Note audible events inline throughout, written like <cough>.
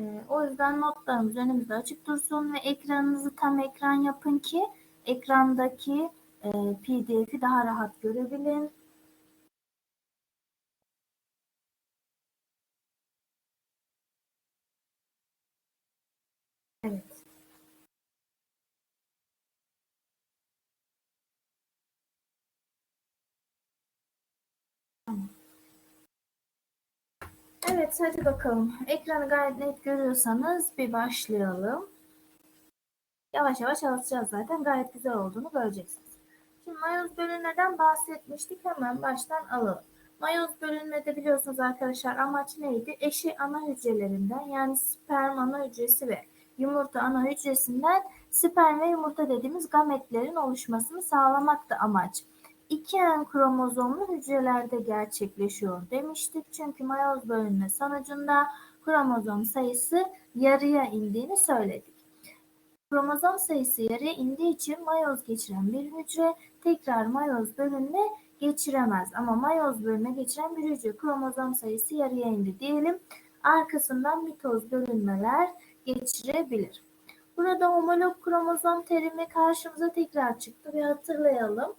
Ee, o yüzden notlarımız önümüzde açık dursun ve ekranınızı tam ekran yapın ki ekrandaki e, PDF'i daha rahat görebilin. Evet. Tamam. Hadi bakalım. Ekranı gayet net görüyorsanız bir başlayalım. Yavaş yavaş alışacağız zaten. Gayet güzel olduğunu göreceksiniz. Şimdi mayoz bölünmeden bahsetmiştik. Hemen baştan alalım. Mayoz bölünmede biliyorsunuz arkadaşlar amaç neydi? Eşi ana hücrelerinden yani sperm ana hücresi ve yumurta ana hücresinden sperm ve yumurta dediğimiz gametlerin oluşmasını sağlamaktı amaç. İki en kromozomlu hücrelerde gerçekleşiyor demiştik. Çünkü mayoz bölünme sonucunda kromozom sayısı yarıya indiğini söyledik. Kromozom sayısı yarıya indiği için mayoz geçiren bir hücre tekrar mayoz bölünme geçiremez. Ama mayoz bölünme geçiren bir hücre kromozom sayısı yarıya indi diyelim. Arkasından mitoz bölünmeler geçirebilir. Burada homolog kromozom terimi karşımıza tekrar çıktı ve hatırlayalım.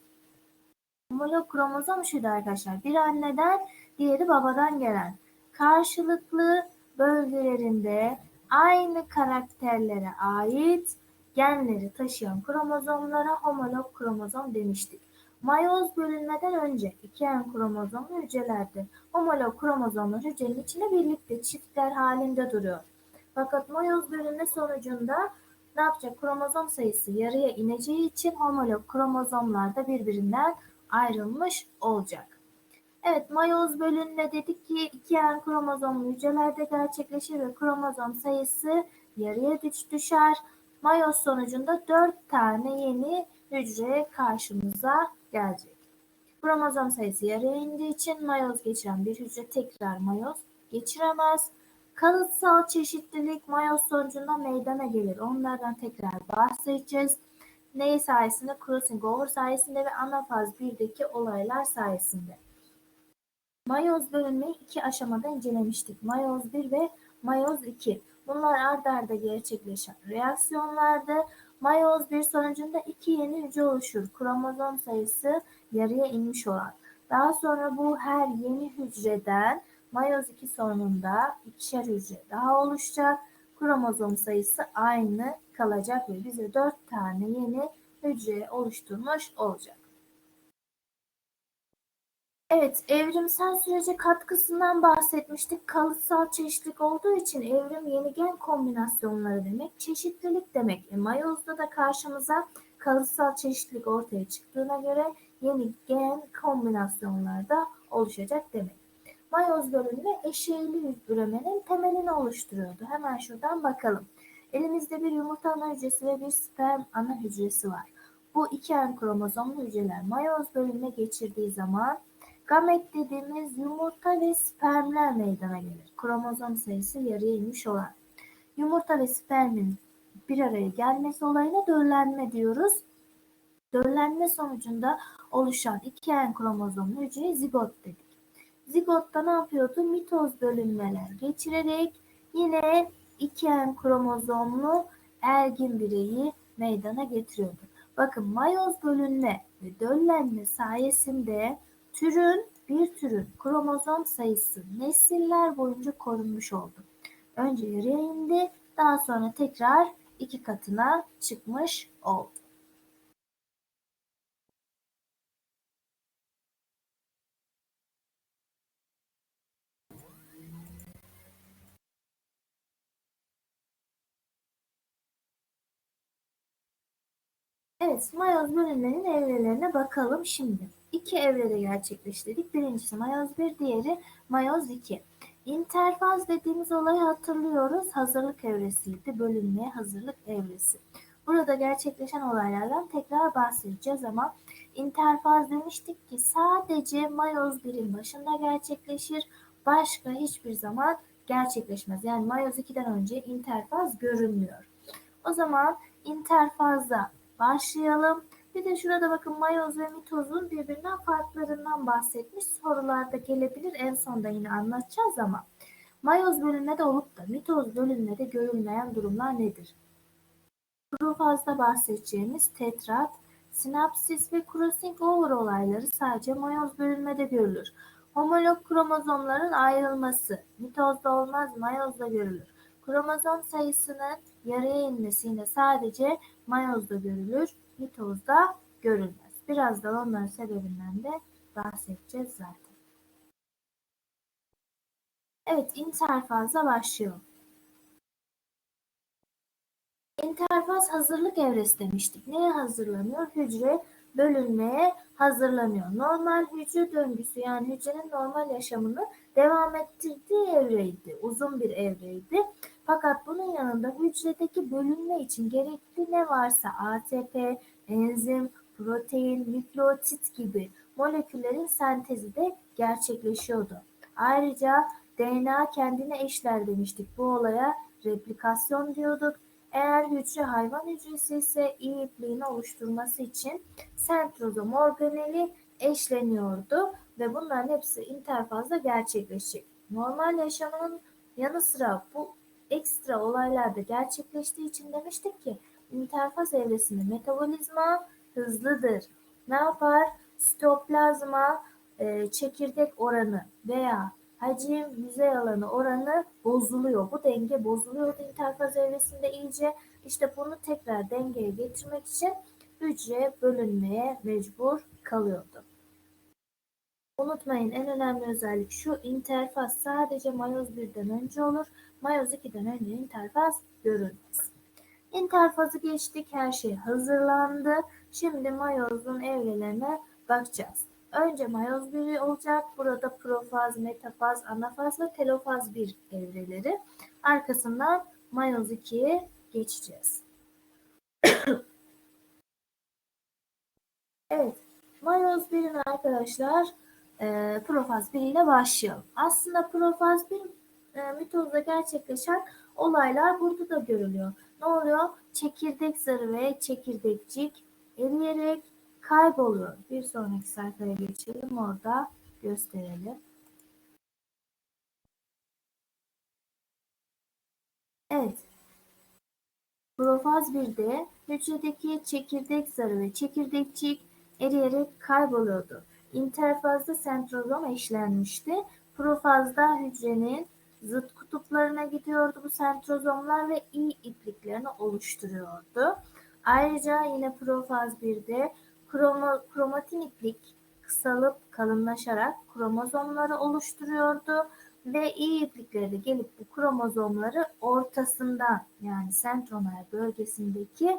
Homolog kromozom şuydu arkadaşlar. Bir anneden diğeri babadan gelen karşılıklı bölgelerinde aynı karakterlere ait genleri taşıyan kromozomlara homolog kromozom demiştik. Mayoz bölünmeden önce iki en kromozomlu hücrelerde homolog kromozomlar hücrenin içinde birlikte çiftler halinde duruyor. Fakat mayoz bölünme sonucunda ne yapacak? Kromozom sayısı yarıya ineceği için homolog kromozomlar da birbirinden ayrılmış olacak. Evet, mayoz bölünme dedik ki iki en kromozomlu hücrelerde gerçekleşir ve kromozom sayısı yarıya düş düşer. Mayoz sonucunda dört tane yeni hücre karşımıza gelecek. Kromozom sayısı yarıya indiği için mayoz geçiren bir hücre tekrar mayoz geçiremez. Kalıtsal çeşitlilik mayoz sonucunda meydana gelir. Onlardan tekrar bahsedeceğiz. Neyi sayesinde? Crossing over sayesinde ve anafaz 1'deki olaylar sayesinde. Mayoz bölünmeyi iki aşamada incelemiştik. Mayoz 1 ve mayoz 2. Bunlar ard arda gerçekleşen reaksiyonlardı. Mayoz 1 sonucunda iki yeni hücre oluşur. Kromozom sayısı yarıya inmiş olan. Daha sonra bu her yeni hücreden mayoz 2 sonunda ikişer hücre daha oluşacak. Kromozom sayısı aynı kalacak ve bize 4 tane yeni hücre oluşturmuş olacak. Evet, evrimsel sürece katkısından bahsetmiştik. Kalıtsal çeşitlilik olduğu için evrim yeni gen kombinasyonları demek, çeşitlilik demek. E, mayozda da karşımıza kalıtsal çeşitlilik ortaya çıktığına göre yeni gen kombinasyonları da oluşacak demek. Mayoz bölünme eşeğli üremenin temelini oluşturuyordu. Hemen şuradan bakalım. Elimizde bir yumurta ana hücresi ve bir sperm ana hücresi var. Bu iki en kromozomlu hücreler mayoz bölünme geçirdiği zaman Gamet dediğimiz yumurta ve spermler meydana gelir. Kromozom sayısı yarıya inmiş olan. Yumurta ve spermin bir araya gelmesi olayına döllenme diyoruz. Döllenme sonucunda oluşan iki en kromozomlu hücreye zigot dedik. Zigotta ne yapıyordu? Mitoz bölünmeler geçirerek yine iki en kromozomlu ergin bireyi meydana getiriyordu. Bakın mayoz bölünme ve döllenme sayesinde Türün bir türün kromozom sayısı nesiller boyunca korunmuş oldu. Önce yarıya indi, daha sonra tekrar iki katına çıkmış oldu. Evet, mayoz bölünmenin evrelerine bakalım şimdi iki evrede gerçekleştirdik. Birincisi mayoz 1, diğeri mayoz 2. İnterfaz dediğimiz olayı hatırlıyoruz. Hazırlık evresiydi. Bölünmeye hazırlık evresi. Burada gerçekleşen olaylardan tekrar bahsedeceğiz ama interfaz demiştik ki sadece mayoz 1'in başında gerçekleşir. Başka hiçbir zaman gerçekleşmez. Yani mayoz 2'den önce interfaz görünmüyor. O zaman interfazda başlayalım. Bir de şurada bakın mayoz ve mitozun birbirinden farklarından bahsetmiş. Sorularda gelebilir. En sonda yine anlatacağız ama. Mayoz bölünmede olup da mitoz bölünmede görülmeyen durumlar nedir? Profazda bahsedeceğimiz tetrat, sinapsis ve crossing over olayları sadece mayoz bölünmede görülür. Homolog kromozomların ayrılması mitozda olmaz mayozda görülür. Kromozom sayısının yarıya inmesi yine sadece mayozda görülür, mitozda görülmez. Birazdan onların sebebinden de bahsedeceğiz zaten. Evet, interfazla başlıyor. İnterfaz hazırlık evresi demiştik. Neye hazırlanıyor? Hücre bölünmeye hazırlanıyor. Normal hücre döngüsü yani hücrenin normal yaşamını devam ettirdiği evreydi. Uzun bir evreydi. Fakat bunun yanında hücredeki bölünme için gerekli ne varsa ATP, enzim, protein, nükleotit gibi moleküllerin sentezi de gerçekleşiyordu. Ayrıca DNA kendine eşler demiştik. Bu olaya replikasyon diyorduk. Eğer hücre hayvan hücresi ise iyi ipliğini oluşturması için sentrozom organeli eşleniyordu ve bunların hepsi interfazda gerçekleşecek. Normal yaşamının yanı sıra bu ekstra olaylarda gerçekleştiği için demiştik ki interfaz evresinde metabolizma hızlıdır. Ne yapar? Sitoplazma e, çekirdek oranı veya hacim yüzey alanı oranı bozuluyor. Bu denge bozuluyordu interfaz evresinde iyice. İşte bunu tekrar dengeye getirmek için hücre bölünmeye mecbur kalıyordu. Unutmayın en önemli özellik şu interfaz sadece mayoz 1'den önce olur. Mayoz 2'den önce interfaz görülmez. İnterfazı geçtik her şey hazırlandı. Şimdi mayozun evrelerine bakacağız. Önce mayoz 1 olacak. Burada profaz, metafaz, anafaz ve telofaz 1 evreleri. Arkasından mayoz 2'ye geçeceğiz. <coughs> evet. Mayoz 1'in arkadaşlar e, profaz 1 ile başlayalım. Aslında profaz 1 e, mitozda gerçekleşen olaylar burada da görülüyor. Ne oluyor? Çekirdek zarı ve çekirdekcik eriyerek kayboluyor. Bir sonraki sayfaya geçelim. Orada gösterelim. Evet. Profaz 1'de hücredeki çekirdek zarı ve çekirdekçik eriyerek kayboluyordu. İnterfazda sentrozom eşlenmişti. Profazda hücrenin zıt kutuplarına gidiyordu bu sentrozomlar ve i ipliklerini oluşturuyordu. Ayrıca yine profaz 1'de kromo, kromatin iplik kısalıp kalınlaşarak kromozomları oluşturuyordu ve i iplikleri de gelip bu kromozomları ortasından yani sentromer bölgesindeki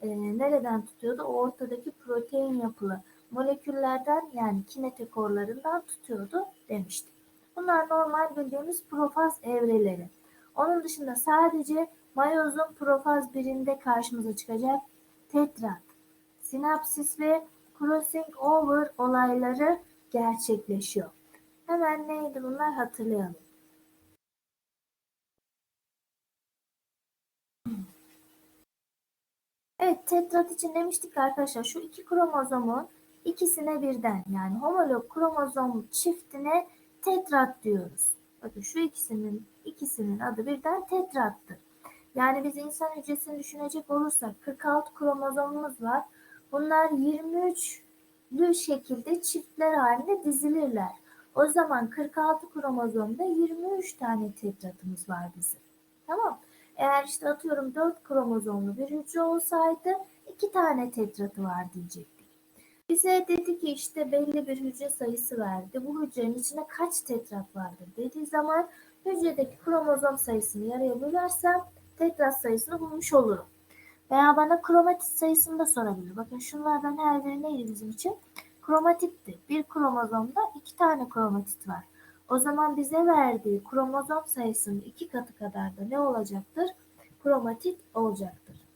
e, nereden tutuyordu? O ortadaki protein yapılı moleküllerden yani kinetekorlarından tutuyordu demiştik. Bunlar normal bildiğimiz profaz evreleri. Onun dışında sadece mayozun profaz birinde karşımıza çıkacak tetrat, sinapsis ve crossing over olayları gerçekleşiyor. Hemen neydi bunlar hatırlayalım. Evet tetrat için demiştik arkadaşlar şu iki kromozomun ikisine birden yani homolog kromozom çiftine tetrat diyoruz. Bakın şu ikisinin ikisinin adı birden tetrattır. Yani biz insan hücresini düşünecek olursak 46 kromozomumuz var. Bunlar 23'lü şekilde çiftler halinde dizilirler. O zaman 46 kromozomda 23 tane tetratımız var bizim. Tamam. Eğer işte atıyorum 4 kromozomlu bir hücre olsaydı 2 tane tetratı var diyecektik. Bize dedi ki işte belli bir hücre sayısı verdi. Bu hücrenin içinde kaç tetrat vardır dediği zaman hücredeki kromozom sayısını yarıya bölersem tetrat sayısını bulmuş olurum. Veya bana kromatit sayısını da sorabilir. Bakın şunlardan her biri neydi bizim için? Kromatitti. Bir kromozomda iki tane kromatit var. O zaman bize verdiği kromozom sayısının iki katı kadar da ne olacaktır? Kromatit olacaktır.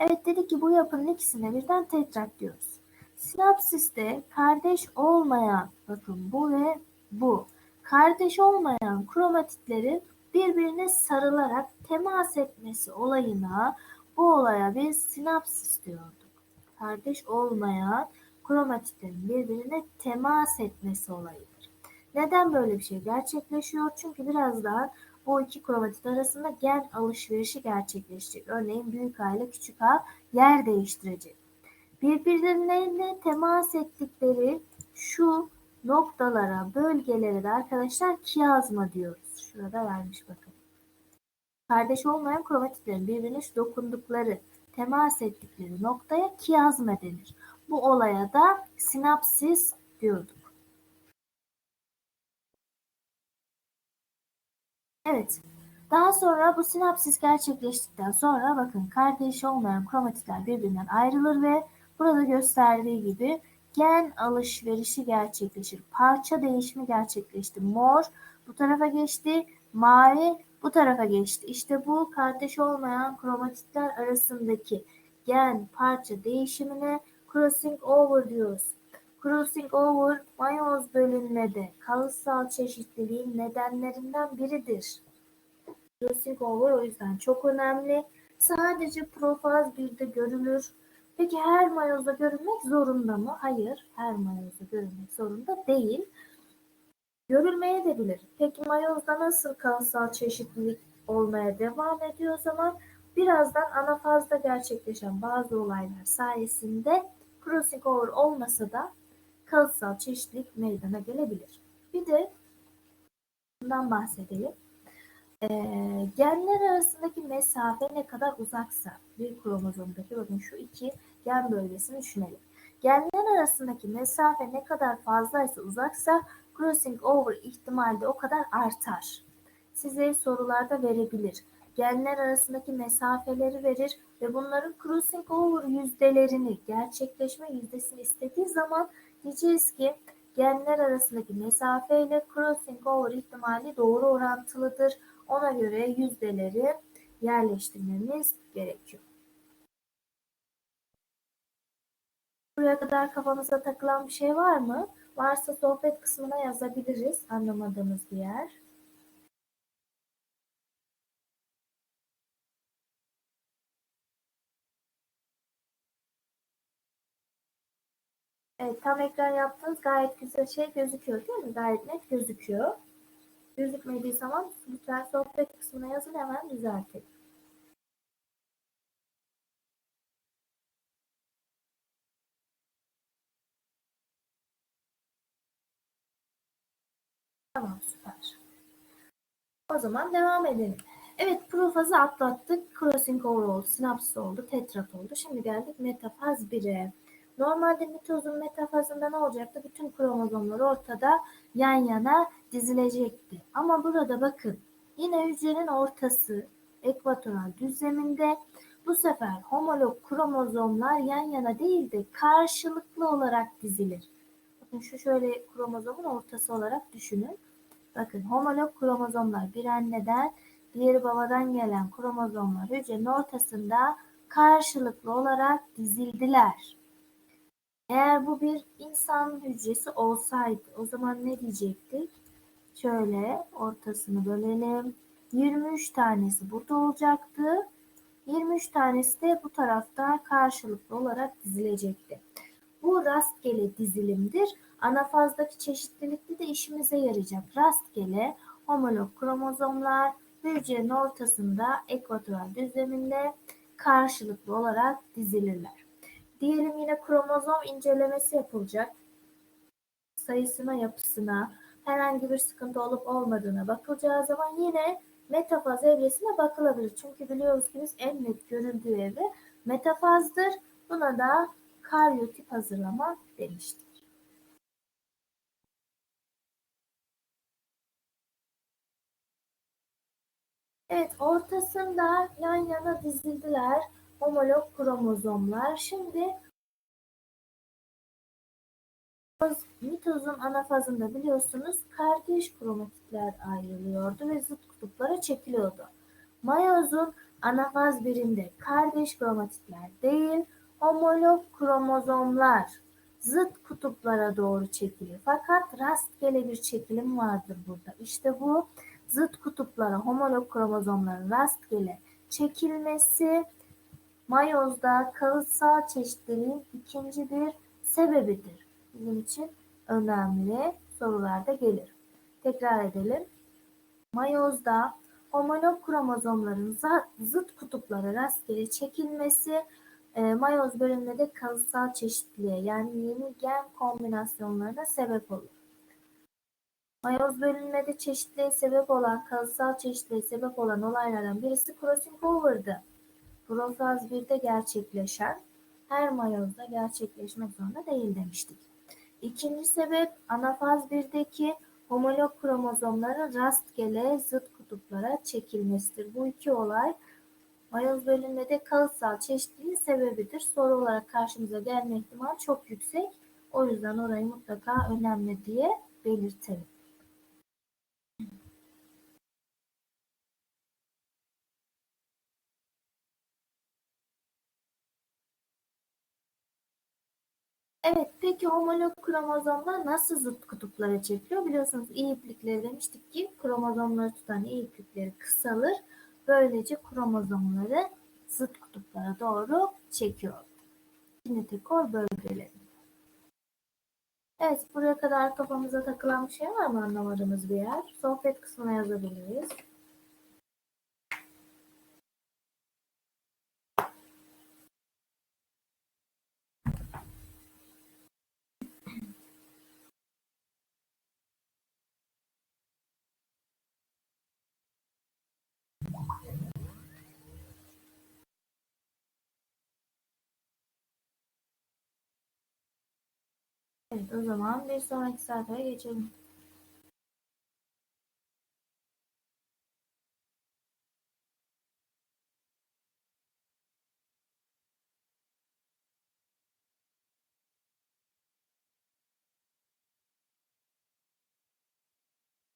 Evet dedik ki bu yapının ikisine birden tetrat diyoruz. Sinapsiste kardeş olmayan, bakın bu ve bu. Kardeş olmayan kromatitlerin birbirine sarılarak temas etmesi olayına bu olaya biz sinapsis diyorduk. Kardeş olmayan kromatitlerin birbirine temas etmesi olayıdır. Neden böyle bir şey gerçekleşiyor? Çünkü birazdan bu iki kromatit arasında gen alışverişi gerçekleşecek. Örneğin büyük A ile küçük A yer değiştirecek. Birbirlerine temas ettikleri şu noktalara, bölgelere de arkadaşlar kiyazma diyoruz. Şurada vermiş bakın. Kardeş olmayan kromatitlerin birbirine dokundukları, temas ettikleri noktaya kiyazma denir. Bu olaya da sinapsis diyorduk. Evet. Daha sonra bu sinapsis gerçekleştikten sonra bakın kardeş olmayan kromatitler birbirinden ayrılır ve burada gösterdiği gibi gen alışverişi gerçekleşir. Parça değişimi gerçekleşti. Mor bu tarafa geçti, mavi bu tarafa geçti. İşte bu kardeş olmayan kromatitler arasındaki gen parça değişimine crossing over diyoruz. Crossing over mayoz bölünmede kalıtsal çeşitliliğin nedenlerinden biridir. Crossing over o yüzden çok önemli. Sadece profaz 1'de görülür. Peki her mayozda görülmek zorunda mı? Hayır, her mayozda görülmek zorunda değil. Görülmeye de bilir. Peki mayozda nasıl kalıtsal çeşitlilik olmaya devam ediyor o zaman? Birazdan anafazda gerçekleşen bazı olaylar sayesinde crossing over olmasa da kalıtsal çeşitlilik meydana gelebilir. Bir de bundan bahsedelim. Ee, genler arasındaki mesafe ne kadar uzaksa bir kromozomdaki bakın şu iki gen bölgesini düşünelim. Genler arasındaki mesafe ne kadar fazlaysa uzaksa crossing over ihtimali de o kadar artar. Size sorularda verebilir. Genler arasındaki mesafeleri verir ve bunların crossing over yüzdelerini, gerçekleşme yüzdesini istediği zaman diyeceğiz ki genler arasındaki mesafe ile crossing over ihtimali doğru orantılıdır. Ona göre yüzdeleri yerleştirmemiz gerekiyor. Buraya kadar kafanıza takılan bir şey var mı? Varsa sohbet kısmına yazabiliriz anlamadığımız bir yer. Evet tam ekran yaptığınız gayet güzel şey gözüküyor değil mi? Gayet net gözüküyor. Gözükmediği zaman lütfen sohbet kısmına yazın hemen düzeltelim. Tamam süper. O zaman devam edelim. Evet profazı atlattık. Crossing over oldu, sinapsis oldu, tetrat oldu. Şimdi geldik metafaz 1'e. Normalde mitozun metafazında ne olacaktı? Bütün kromozomlar ortada yan yana dizilecekti. Ama burada bakın yine hücrenin ortası ekvatoral düzleminde bu sefer homolog kromozomlar yan yana değil de karşılıklı olarak dizilir. Bakın şu şöyle kromozomun ortası olarak düşünün. Bakın homolog kromozomlar bir anneden diğeri babadan gelen kromozomlar hücrenin ortasında karşılıklı olarak dizildiler. Eğer bu bir insan hücresi olsaydı o zaman ne diyecektik? Şöyle ortasını bölelim. 23 tanesi burada olacaktı. 23 tanesi de bu tarafta karşılıklı olarak dizilecekti. Bu rastgele dizilimdir. Anafazdaki çeşitlilikte de işimize yarayacak. Rastgele homolog kromozomlar hücrenin ortasında ekvatoral düzleminde karşılıklı olarak dizilirler. Diyelim yine kromozom incelemesi yapılacak. Sayısına, yapısına, herhangi bir sıkıntı olup olmadığına bakılacağı zaman yine metafaz evresine bakılabilir. Çünkü biliyoruz ki biz en net görüldüğü evre metafazdır. Buna da karyotip hazırlama demiştik. Evet, ortasında yan yana dizildiler homolog kromozomlar. Şimdi mitozun anafazında biliyorsunuz kardeş kromatitler ayrılıyordu ve zıt kutuplara çekiliyordu. Mayozun anafaz birinde kardeş kromatitler değil, homolog kromozomlar zıt kutuplara doğru çekiliyor. Fakat rastgele bir çekilim vardır burada. İşte bu zıt kutuplara homolog kromozomların rastgele çekilmesi mayozda kalıtsal çeşitliliğin ikinci bir sebebidir. Bizim için önemli sorularda gelir. Tekrar edelim. Mayozda homolog kromozomların zıt kutuplara rastgele çekilmesi e, mayoz bölümünde de kalıtsal çeşitliliğe yani yeni gen kombinasyonlarına sebep olur. Mayoz bölünmede çeşitliliğe sebep olan, kalıtsal çeşitliliğe sebep olan olaylardan birisi crossing over'dı. Profaz 1'de gerçekleşen her mayozda gerçekleşmek zorunda değil demiştik. İkinci sebep anafaz 1'deki homolog kromozomların rastgele zıt kutuplara çekilmesidir. Bu iki olay mayoz bölünmede kalıtsal çeşitliliğin sebebidir. Soru olarak karşımıza gelme ihtimali çok yüksek. O yüzden orayı mutlaka önemli diye belirtelim. Evet, peki homolog kromozomlar nasıl zıt kutuplara çekiliyor? Biliyorsunuz iyi iplikleri demiştik ki kromozomları tutan iyi iplikleri kısalır. Böylece kromozomları zıt kutuplara doğru çekiyor. Kinetikor bölgeleri. Evet, buraya kadar kafamıza takılan bir şey var mı anlamadığımız bir yer? Sohbet kısmına yazabiliriz. Evet o zaman bir sonraki sayfaya geçelim.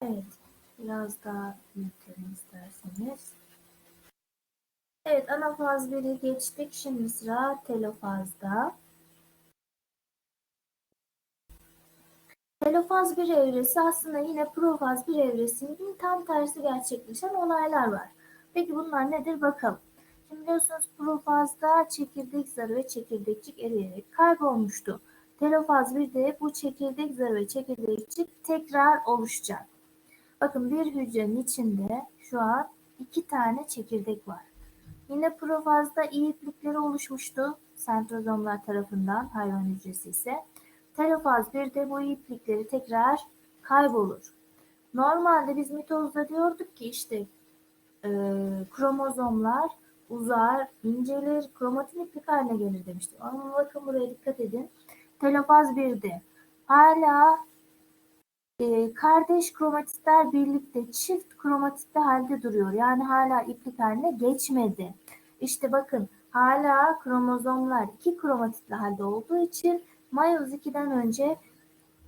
Evet, biraz daha büyütelim isterseniz. Evet, anafaz 1'i geçtik. Şimdi sıra telofazda. Telofaz bir evresi aslında yine profaz bir evresinin tam tersi gerçekleşen olaylar var. Peki bunlar nedir bakalım. Şimdi biliyorsunuz profazda çekirdek zarı ve çekirdekçik eriyerek kaybolmuştu. Telofaz 1'de bu çekirdek zarı ve çekirdekçik tekrar oluşacak. Bakın bir hücrenin içinde şu an iki tane çekirdek var. Yine profazda iyi oluşmuştu sentrozomlar tarafından hayvan hücresi ise. Telofaz 1'de bu iplikleri tekrar kaybolur. Normalde biz mitozda diyorduk ki işte e, kromozomlar uzar, incelir, kromatin iplik haline gelir demiştik. Ama bakın buraya dikkat edin. Telofaz 1'de hala e, kardeş kromatitler birlikte çift kromatitli halde duruyor. Yani hala iplik haline geçmedi. İşte bakın hala kromozomlar iki kromatitli halde olduğu için Mayoz 2'den önce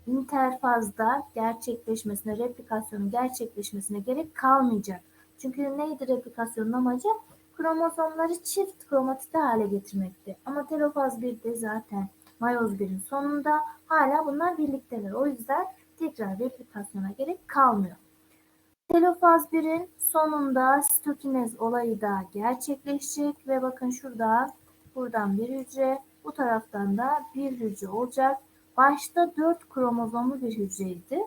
interfazda gerçekleşmesine, replikasyonun gerçekleşmesine gerek kalmayacak. Çünkü neydi replikasyonun amacı? Kromozomları çift kromatitli hale getirmekti. Ama telofaz 1'de zaten mayoz 1'in sonunda hala bunlar birlikteler. O yüzden tekrar replikasyona gerek kalmıyor. Telofaz 1'in sonunda stokinez olayı da gerçekleşecek ve bakın şurada buradan bir hücre bu taraftan da bir hücre olacak. Başta 4 kromozomlu bir hücreydi.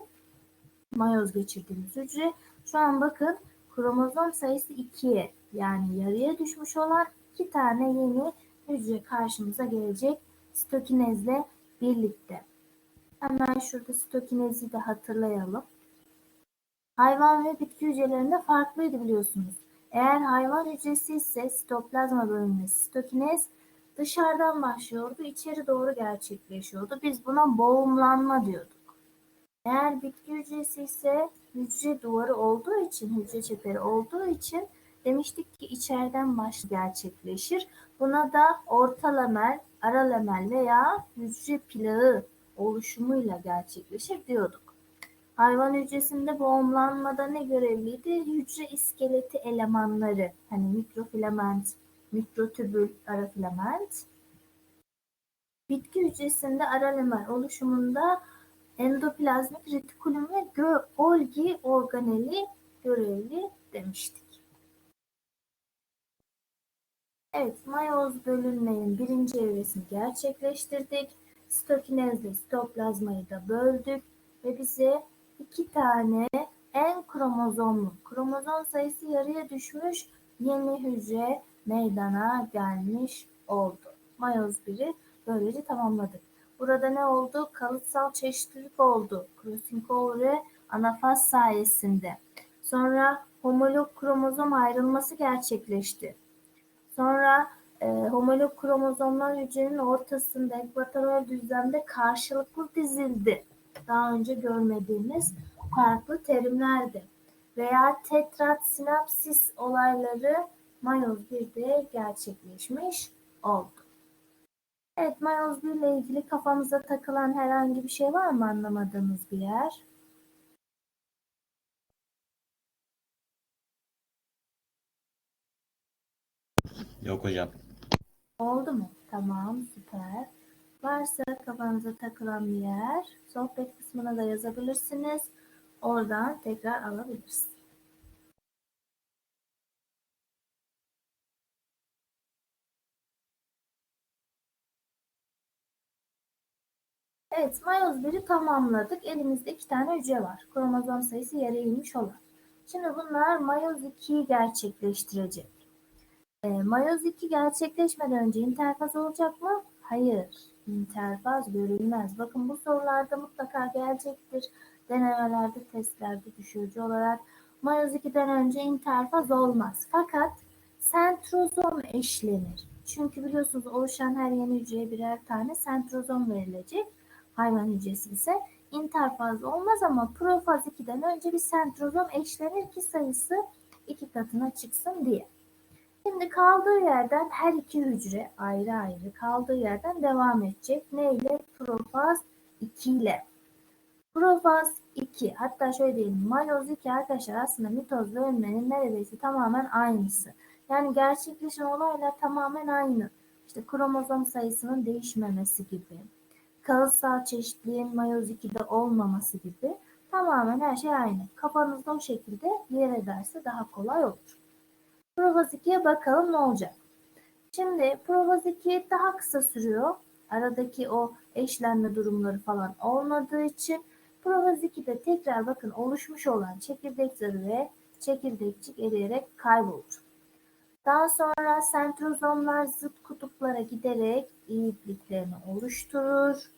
Mayoz geçirdiğimiz hücre. Şu an bakın kromozom sayısı 2'ye yani yarıya düşmüş olan iki tane yeni hücre karşımıza gelecek stokinezle birlikte. Hemen şurada stokinezi de hatırlayalım. Hayvan ve bitki hücrelerinde farklıydı biliyorsunuz. Eğer hayvan hücresi ise sitoplazma bölünmesi stokinez dışarıdan başlıyordu, içeri doğru gerçekleşiyordu. Biz buna boğumlanma diyorduk. Eğer bitki hücresi ise hücre duvarı olduğu için, hücre çeperi olduğu için demiştik ki içeriden baş gerçekleşir. Buna da orta lamel, ara lamel veya hücre plağı oluşumuyla gerçekleşir diyorduk. Hayvan hücresinde boğumlanmada ne görevliydi? Hücre iskeleti elemanları, hani mikrofilament, mikrotübül ara filament. Bitki hücresinde aralemer oluşumunda endoplazmik retikulum ve Golgi organeli görevli demiştik. Evet, mayoz bölünmenin birinci evresini gerçekleştirdik. Stokinezle sitoplazmayı da böldük ve bize iki tane en kromozomlu, kromozom sayısı yarıya düşmüş yeni hücre meydana gelmiş oldu. Mayoz 1'i böylece tamamladık. Burada ne oldu? Kalıtsal çeşitlilik oldu. Krosinkovre anafaz sayesinde. Sonra homolog kromozom ayrılması gerçekleşti. Sonra e, homolog kromozomlar hücrenin ortasında ekvatoral düzlemde karşılıklı dizildi. Daha önce görmediğimiz farklı terimlerdi. Veya tetrat sinapsis olayları mayoz 1'de gerçekleşmiş oldu. Evet, mayoz 1 ile ilgili kafanıza takılan herhangi bir şey var mı anlamadığınız bir yer? Yok hocam. Oldu mu? Tamam, süper. Varsa kafanıza takılan bir yer, sohbet kısmına da yazabilirsiniz. Oradan tekrar alabiliriz. Evet, mayoz 1'i tamamladık. Elimizde iki tane hücre var. Kromozom sayısı yere inmiş olan. Şimdi bunlar mayoz 2'yi gerçekleştirecek. E, mayoz 2 gerçekleşmeden önce interfaz olacak mı? Hayır. İnterfaz görülmez. Bakın bu sorularda mutlaka gelecektir. Denemelerde, testlerde düşürücü olarak. Mayoz 2'den önce interfaz olmaz. Fakat sentrozom eşlenir. Çünkü biliyorsunuz oluşan her yeni hücreye birer tane sentrozom verilecek. Hayvan hücresi ise interfaz olmaz ama profaz 2'den önce bir sentrozom eşlenir ki sayısı iki katına çıksın diye. Şimdi kaldığı yerden her iki hücre ayrı ayrı kaldığı yerden devam edecek. Ne ile? Profaz 2 ile. Profaz 2 hatta şöyle diyelim mayoz 2 arkadaşlar aslında mitozla ölmenin neredeyse tamamen aynısı. Yani gerçekleşen olaylar tamamen aynı. İşte kromozom sayısının değişmemesi gibi, kalıtsal çeşitliliğin mayoz 2'de olmaması gibi tamamen her şey aynı. Kafanızda o şekilde yer ederse daha kolay olur. Provaz 2'ye bakalım ne olacak. Şimdi Provaz 2 daha kısa sürüyor. Aradaki o eşlenme durumları falan olmadığı için Provaz 2'de tekrar bakın oluşmuş olan çekirdek zarı ve çekirdekçik eriyerek kaybolur. Daha sonra sentrozomlar zıt kutuplara giderek ipliklerini oluşturur.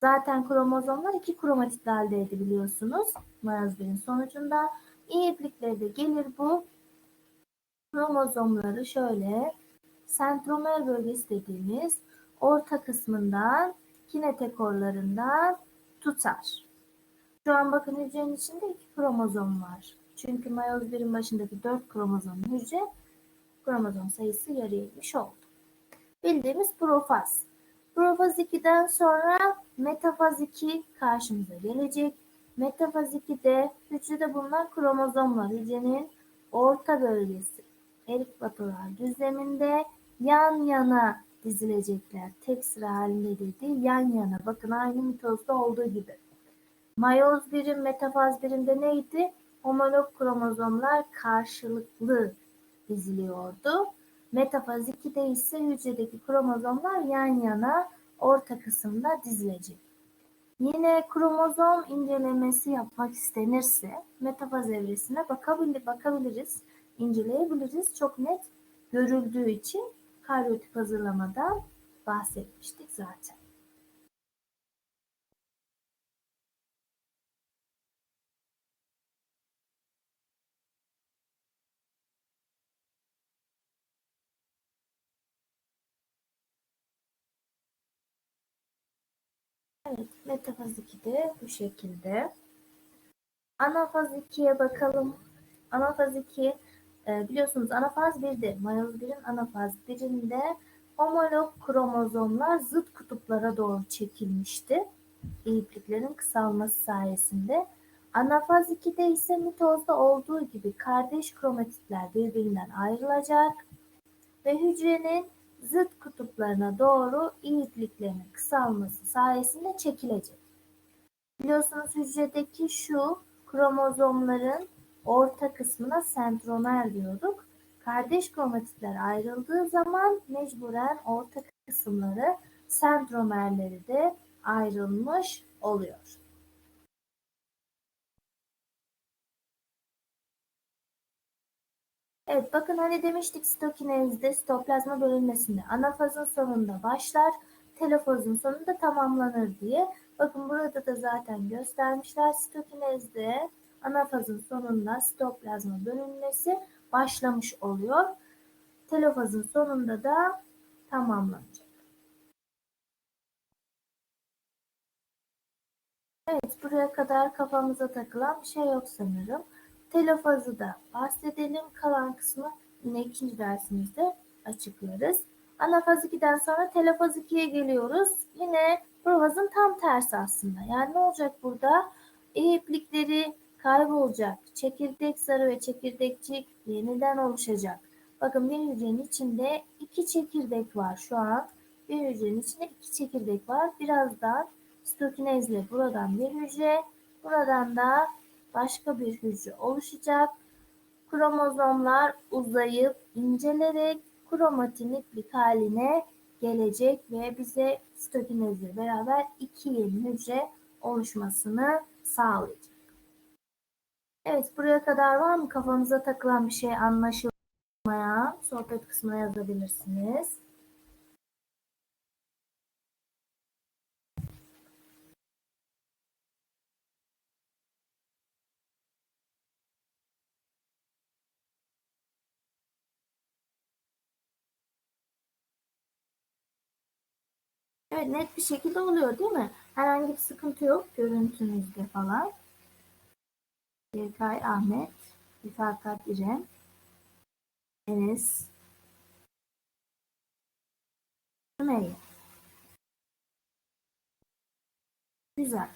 Zaten kromozomlar iki kromatitli halde edebiliyorsunuz. Maraz sonucunda. İplikleri de gelir bu kromozomları şöyle sentromer bölgesi dediğimiz orta kısmından kinetekorlarından tutar. Şu an bakın hücrenin içinde iki kromozom var. Çünkü mayoz 1'in başındaki 4 kromozom hücre kromozom sayısı yarı inmiş oldu. Bildiğimiz profaz. Profaz 2'den sonra metafaz 2 karşımıza gelecek. Metafaz 2'de hücrede bulunan kromozomlar hücrenin orta bölgesi ekvatoral düzleminde yan yana dizilecekler. Tek sıra halinde dedi yan yana. Bakın aynı mitozda olduğu gibi. Mayoz birim, metafaz birimde neydi? Homolog kromozomlar karşılıklı diziliyordu. Metafaz 2'de ise hücredeki kromozomlar yan yana orta kısımda dizilecek. Yine kromozom incelemesi yapmak istenirse metafaz evresine bakabilir, bakabiliriz inceleyebiliriz. Çok net görüldüğü için karyotip hazırlamadan bahsetmiştik zaten. Evet, metafaz 2'de bu şekilde. Anafaz 2'ye bakalım. Anafaz 2 e, biliyorsunuz anafaz 1'de, mayoz 1'in anafaz 1'inde homolog kromozomlar zıt kutuplara doğru çekilmişti. İpliklerin kısalması sayesinde. Anafaz 2'de ise mitozda olduğu gibi kardeş kromatitler birbirinden ayrılacak ve hücrenin zıt kutuplarına doğru ipliklerin kısalması sayesinde çekilecek. Biliyorsunuz hücredeki şu kromozomların orta kısmına sentromer diyorduk. Kardeş kromatitler ayrıldığı zaman mecburen orta kısımları sentromerleri de ayrılmış oluyor. Evet bakın hani demiştik stokinezde sitoplazma bölünmesinde anafazın sonunda başlar, telofazın sonunda tamamlanır diye. Bakın burada da zaten göstermişler stokinezde anafazın sonunda sitoplazma bölünmesi başlamış oluyor. Telofazın sonunda da tamamlanacak. Evet buraya kadar kafamıza takılan bir şey yok sanırım. Telofazı da bahsedelim. Kalan kısmı yine ikinci dersimizde açıklarız. Anafaz 2'den sonra telofaz 2'ye geliyoruz. Yine provazın tam tersi aslında. Yani ne olacak burada? E kaybolacak. Çekirdek sarı ve çekirdekçik yeniden oluşacak. Bakın bir hücrenin içinde iki çekirdek var şu an. Bir hücrenin içinde iki çekirdek var. Birazdan stokinezle buradan bir hücre, buradan da başka bir hücre oluşacak. Kromozomlar uzayıp incelerek kromatin iplik haline gelecek ve bize stokinezle beraber iki yeni hücre oluşmasını sağlayacak. Evet buraya kadar var mı kafanıza takılan bir şey anlaşılmayan sohbet kısmına yazabilirsiniz. Net bir şekilde oluyor değil mi? Herhangi bir sıkıntı yok görüntünüzde falan. Berkay Ahmet, Rifakat İrem, Enes, Sümeyye. Güzel.